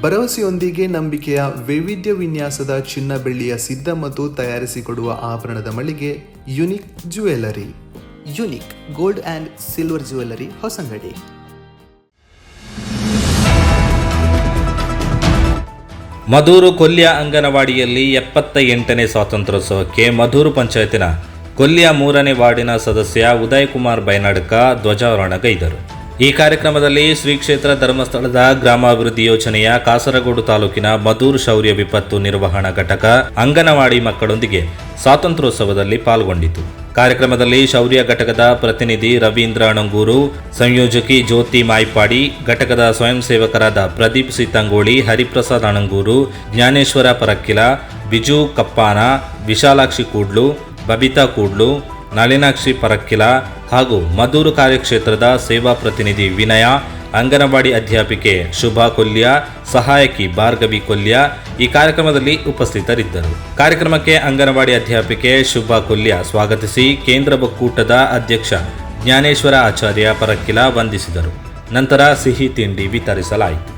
ಭರವಸೆಯೊಂದಿಗೆ ನಂಬಿಕೆಯ ವೈವಿಧ್ಯ ವಿನ್ಯಾಸದ ಚಿನ್ನ ಬೆಳ್ಳಿಯ ಸಿದ್ಧ ಮತ್ತು ತಯಾರಿಸಿಕೊಡುವ ಆಭರಣದ ಮಳಿಗೆ unique jewellery unique gold and silver jewellery Hosangadi. Madhur Kolya ಅಂಗನವಾಡಿಯಲ್ಲಿ ಎಪ್ಪತ್ತ ಎಂಟನೇ ಸ್ವಾತಂತ್ರ್ಯೋತ್ಸವಕ್ಕೆ ಮಧೂರು ಪಂಚಾಯತಿನ ಕೊಲ್ಯ ಮೂರನೇ ವಾರ್ಡಿನ ಸದಸ್ಯ ಉದಯ್ ಕುಮಾರ್ ಬೈನಾಡ್ಕ ಧ್ವಜಾರೋಹಣಗೈದರು ಈ ಕಾರ್ಯಕ್ರಮದಲ್ಲಿ ಶ್ರೀ ಕ್ಷೇತ್ರ ಧರ್ಮಸ್ಥಳದ ಗ್ರಾಮಾಭಿವೃದ್ಧಿ ಯೋಜನೆಯ ಕಾಸರಗೋಡು ತಾಲೂಕಿನ ಮಧೂರು ಶೌರ್ಯ ವಿಪತ್ತು ನಿರ್ವಹಣಾ ಘಟಕ ಅಂಗನವಾಡಿ ಮಕ್ಕಳೊಂದಿಗೆ ಸ್ವಾತಂತ್ರ್ಯೋತ್ಸವದಲ್ಲಿ ಪಾಲ್ಗೊಂಡಿತು. ಕಾರ್ಯಕ್ರಮದಲ್ಲಿ ಶೌರ್ಯ ಘಟಕದ ಪ್ರತಿನಿಧಿ ರವೀಂದ್ರ ಅಣಂಗೂರು, ಸಂಯೋಜಕಿ ಜ್ಯೋತಿ ಮಾಯ್ಪಾಡಿ, ಘಟಕದ ಸ್ವಯಂ ಸೇವಕರಾದ ಪ್ರದೀಪ್ ಸಿತ್ತಂಗೋಳಿ ಹರಿಪ್ರಸಾದ್ ಅಣಂಗೂರು, ಜ್ಞಾನೇಶ್ವರ ಪರಕ್ಕಿಲ, ಬಿಜು ಕಪ್ಪಾನ, ವಿಶಾಲಾಕ್ಷಿ ಕೂಡ್ಲು, ಬಬಿತಾ ಕೂಡ್ಲು ನಳಿನಾಕ್ಷಿ ಪರಕ್ಕಿಲ ಹಾಗೂ ಮಧೂರು ಕಾರ್ಯಕ್ಷೇತ್ರದ ಸೇವಾ ಪ್ರತಿನಿಧಿ ವಿನಯ, ಅಂಗನವಾಡಿ ಅಧ್ಯಾಪಿಕೆ ಶುಭಾ ಕೊಲ್ಯ ಸಹಾಯಕಿ ಭಾರ್ಗವಿ ಕೊಲ್ಯ ಈ ಕಾರ್ಯಕ್ರಮದಲ್ಲಿ ಉಪಸ್ಥಿತರಿದ್ದರು. ಕಾರ್ಯಕ್ರಮಕ್ಕೆ ಅಂಗನವಾಡಿ ಅಧ್ಯಾಪಿಕೆ ಶುಭಾ ಕೊಲ್ಯ ಸ್ವಾಗತಿಸಿ ಕೇಂದ್ರ ಒಕ್ಕೂಟದ ಅಧ್ಯಕ್ಷ ಜ್ಞಾನೇಶ್ವರ ಆಚಾರ್ಯ ಪರಕ್ಕಿಲ ವಂದಿಸಿದರು. ನಂತರ ಸಿಹಿ ತಿಂಡಿ ವಿತರಿಸಲಾಯಿತು.